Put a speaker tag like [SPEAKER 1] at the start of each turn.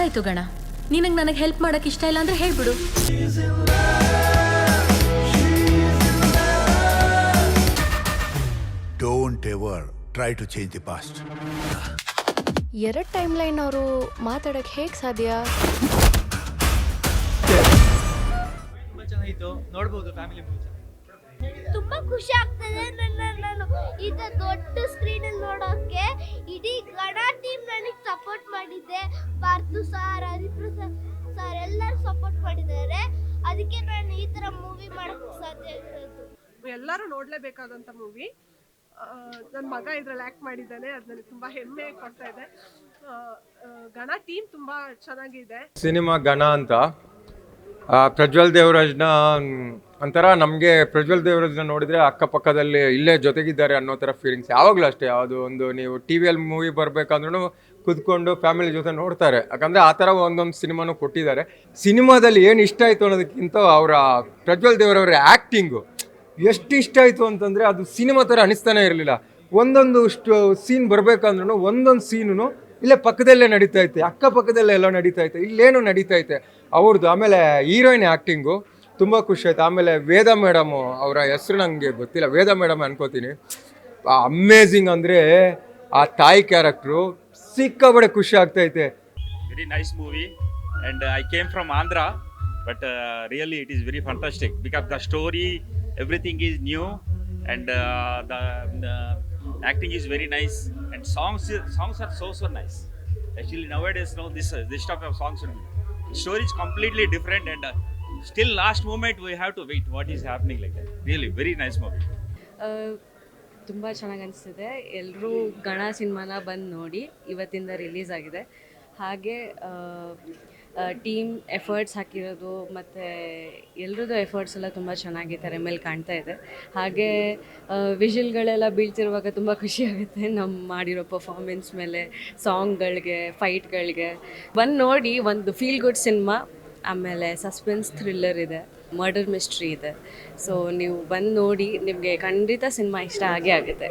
[SPEAKER 1] ಆಯ್ತು ಗಣ. ನಿನಗೆ ನನಗೆ ಹೆಲ್ಪ್ ಮಾಡಕ್ ಇಷ್ಟ ಇಲ್ಲ ಅಂದ್ರೆ ಹೇಳ್ಬಿಡು.
[SPEAKER 2] Don't ever try to change the past
[SPEAKER 3] ಎರಡು ಟೈಮ್ ಲೈನ್ ಅವರು ಮಾತಾಡಕ್ ಹೇಗೆ ಸಾಧ್ಯ?
[SPEAKER 4] ನೋಡ್ಬೋದು ಫ್ಯಾಮಿಲಿ ಮೂವಿ
[SPEAKER 5] ತುಂಬಾ ಖುಷಿ ಆಗ್ತದೆ ನನ್ನ ನಾನು ಇದ ದೊಡ್ಡ ಸ್ಕ್ರೀನ್ ಅಲ್ಲಿ ನೋಡೋಕೆ ಸರ್ ಸರ್ ಎಲ್ಲರೂ ಸಪೋರ್ಟ್ ಮಾಡಿದ್ದಾರೆ. ಅದಕ್ಕೆ ನಾನು ಈ ತರ ಮೂವಿ ಮಾಡಕ್ಕೆ ಸಾಧ್ಯ ಇರೋದು.
[SPEAKER 6] ಎಲ್ಲರೂ ನೋಡಲೇಬೇಕಾದಂಥ ಮೂವಿ ನನ್ನ ಮಗ ಇದ್ರಲ್ಲಿ ಆ್ಯಕ್ಟ್ ಮಾಡಿದ್ದಾನೆ. ಅದು ನನಗೆ ತುಂಬ ಹೆಮ್ಮೆ ಕೊಡ್ತಾ ಇದೆ. ಆ, ಆ, ಗಣ ಟೀಮ್ ತುಂಬ ಚೆನ್ನಾಗಿದೆ.
[SPEAKER 7] ಸಿನಿಮಾ ಗಣ ಅಂತ. ಆ, ಪ್ರಜ್ವಲ್ ದೇವರಾಜ್ನ ಒಂಥರ ನಮಗೆ ಪ್ರಜ್ವಲ್ ದೇವರಾಜನ ನೋಡಿದರೆ ಅಕ್ಕಪಕ್ಕದಲ್ಲಿ ಇಲ್ಲೇ ಜೊತೆಗಿದ್ದಾರೆ ಅನ್ನೋ ಥರ ಫೀಲಿಂಗ್ಸ್ ಯಾವಾಗಲೂ ಅಷ್ಟೇ. ಯಾವುದು ಒಂದು ನೀವು ಟಿ ವಿಯಲ್ಲಿ ಮೂವಿ ಬರಬೇಕಂದ್ರೂ ಕುತ್ಕೊಂಡು ಫ್ಯಾಮಿಲಿ ಜೊತೆ ನೋಡ್ತಾರೆ. ಯಾಕಂದರೆ ಆ ಥರ ಒಂದೊಂದು ಸಿನಿಮಾನು ಕೊಟ್ಟಿದ್ದಾರೆ. ಸಿನಿಮಾದಲ್ಲಿ ಏನು ಇಷ್ಟ ಆಯಿತು ಅನ್ನೋದಕ್ಕಿಂತ ಅವರ ಪ್ರಜ್ವಲ್ ದೇವರವರ ಆ್ಯಕ್ಟಿಂಗು ಎಷ್ಟು ಇಷ್ಟ ಆಯಿತು ಅಂತಂದರೆ ಅದು ಸಿನಿಮಾ ಥರ ಅನಿಸ್ತಾನೆ ಇರಲಿಲ್ಲ. ಒಂದೊಂದು ಸೀನ್ ಬರಬೇಕಂದ್ರೂ ಒಂದೊಂದು ಸೀನು ಇಲ್ಲೇ ಪಕ್ಕದಲ್ಲೇ ನಡೀತಾ ಐತೆ ಅಕ್ಕಪಕ್ಕದಲ್ಲೇ ಎಲ್ಲ ನಡೀತಾ ಐತೆ ಇಲ್ಲೇನು ನಡೀತಾ ಐತೆ ಅವ್ರದ್ದು ಆಮೇಲೆ ಹೀರೋಯಿನ್ ಆ್ಯಕ್ಟಿಂಗು ತುಂಬ ಖುಷಿ ಆಯ್ತು. ಆಮೇಲೆ ವೇದ ಮೇಡಮ್ ಅವರ ಹೆಸರು ನನಗೆ ಗೊತ್ತಿಲ್ಲ. ವೇದ ಮೇಡಮ್ ಅನ್ಕೋತೀನಿ. ಅಮೇಝಿಂಗ್ ಅಂದರೆ ಆ ತಾಯಿ ಕ್ಯಾರೆಕ್ಟ್ರು ಸಿಕ್ಕಾಬಡೆ ಖುಷಿ ಆಗ್ತೈತೆ
[SPEAKER 8] very nice movie and I came from Andhra but really it is very fantastic because the story everything is new and the acting is very nice and songs songs are so so nice actually now it no this this top of songs story is completely different and still, last moment, we have to wait. What is happening like that? Really, very nice movie.
[SPEAKER 9] ತುಂಬ ಚೆನ್ನಾಗಿ ಅನಿಸ್ತಿದೆ. ಎಲ್ಲರೂ ಗಣ ಸಿನಿಮಾನ ಬಂದು ನೋಡಿ ಇವತ್ತಿಂದ release ಆಗಿದೆ. ಹಾಗೆ ಟೀಮ್ ಎಫರ್ಟ್ಸ್ ಹಾಕಿರೋದು ಮತ್ತು ಎಲ್ರದ್ದು ಎಫರ್ಟ್ಸ್ ಎಲ್ಲ ತುಂಬ ಚೆನ್ನಾಗಿದ್ದಾರೆ, ಮೇಲೆ ಕಾಣ್ತಾ ಇದೆ. ಹಾಗೆ ವಿಷಲ್ಗಳೆಲ್ಲ ಬೀಳ್ತಿರುವಾಗ ತುಂಬ ಖುಷಿಯಾಗುತ್ತೆ ನಮ್ಮ ಮಾಡಿರೋ ಪರ್ಫಾರ್ಮೆನ್ಸ್ ಮೇಲೆ ಸಾಂಗ್ಗಳಿಗೆ ಫೈಟ್ಗಳಿಗೆ ಬಂದು ನೋಡಿ, ಒಂದು ಫೀಲ್ ಗುಡ್ ಸಿನಿಮಾ ಆಮೇಲೆ ಸಸ್ಪೆನ್ಸ್ ಥ್ರಿಲ್ಲರ್ ಇದೆ ಮರ್ಡರ್ ಮಿಸ್ಟ್ರಿ ಇದೆ. ಸೊ ನೀವು ಬಂದು ನೋಡಿ, ನಿಮಗೆ ಖಂಡಿತ ಸಿನಿಮಾ ಇಷ್ಟ ಆಗೇ ಆಗುತ್ತೆ.